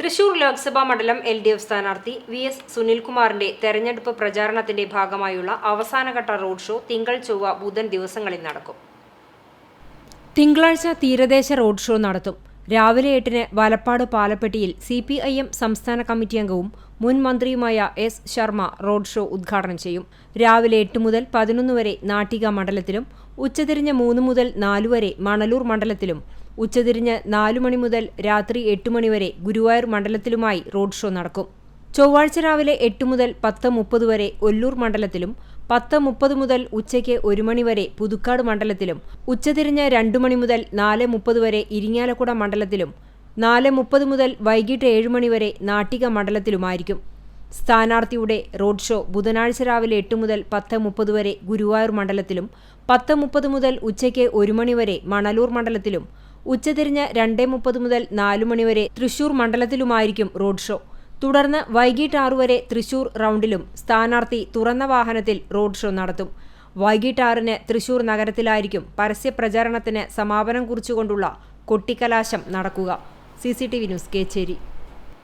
തൃശൂർ ലോക്സഭാ മണ്ഡലം L D F സ്ഥാനാർത്ഥി V S സുനിൽകുമാറിന്റെ തെരഞ്ഞെടുപ്പ് പ്രചാരണത്തിന്റെ ഭാഗമായുള്ള അവസാനഘട്ട റോഡ് ഷോ തിങ്കൾ ചൊവ്വ ബുധൻ ദിവസങ്ങളിൽ നടക്കും. തിങ്കളാഴ്ച തീരദേശ റോഡ് ഷോ നടത്തും. രാവിലെ എട്ടിന് വലപ്പാട് പാലപ്പെട്ടിയിൽ സി പി ഐ എം സംസ്ഥാന കമ്മിറ്റി അംഗവും മുൻ മന്ത്രിയുമായ എസ് ശർമ്മ റോഡ് ഷോ ഉദ്ഘാടനം ചെയ്യും. രാവിലെ എട്ട് മുതൽ പതിനൊന്ന് വരെ നാട്ടിക മണ്ഡലത്തിലും ഉച്ചതിരിഞ്ഞ് മൂന്ന് മുതൽ നാലു വരെ മണലൂർ മണ്ഡലത്തിലും ഉച്ചതിരിഞ്ഞ് നാലു മണി മുതൽ രാത്രി എട്ട് മണിവരെ ഗുരുവായൂർ മണ്ഡലത്തിലുമായി റോഡ് ഷോ നടക്കും. ചൊവ്വാഴ്ച രാവിലെ എട്ട് മുതൽ പത്ത് മുപ്പത് വരെ ഒല്ലൂർ മണ്ഡലത്തിലും പത്ത് മുപ്പത് മുതൽ ഉച്ചയ്ക്ക് ഒരു മണിവരെ പുതുക്കാട് മണ്ഡലത്തിലും ഉച്ചതിരിഞ്ഞ് രണ്ടു മണി മുതൽ നാല് മുപ്പത് വരെ ഇരിങ്ങാലക്കുട മണ്ഡലത്തിലും നാല് മുപ്പത് മുതൽ വൈകിട്ട് ഏഴ് മണി വരെ നാട്ടിക മണ്ഡലത്തിലുമായിരിക്കും. സ്ഥാനാർത്ഥിയുടെ റോഡ് ഷോ ബുധനാഴ്ച രാവിലെ എട്ട് മുതൽ പത്ത് മുപ്പത് വരെ ഗുരുവായൂർ മണ്ഡലത്തിലും പത്ത് മുപ്പത് മുതൽ ഉച്ചയ്ക്ക് ഒരു മണിവരെ മണലൂർ മണ്ഡലത്തിലും ഉച്ചതിരിഞ്ഞ് രണ്ടേ മുപ്പത് മുതൽ നാലു മണിവരെ തൃശൂർ മണ്ഡലത്തിലുമായിരിക്കും റോഡ് ഷോ. തുടർന്ന് വൈകിട്ട് ആറു വരെ തൃശൂർ റൗണ്ടിലും സ്ഥാനാർത്ഥി തുറന്ന വാഹനത്തിൽ റോഡ് ഷോ നടത്തും. വൈകിട്ട് ആറിന് തൃശൂർ നഗരത്തിലായിരിക്കും പരസ്യ പ്രചാരണത്തിന് സമാപനം കുറിച്ചുകൊണ്ടുള്ള കൊട്ടിക്കലാശം നടക്കുക. C news Kecheri.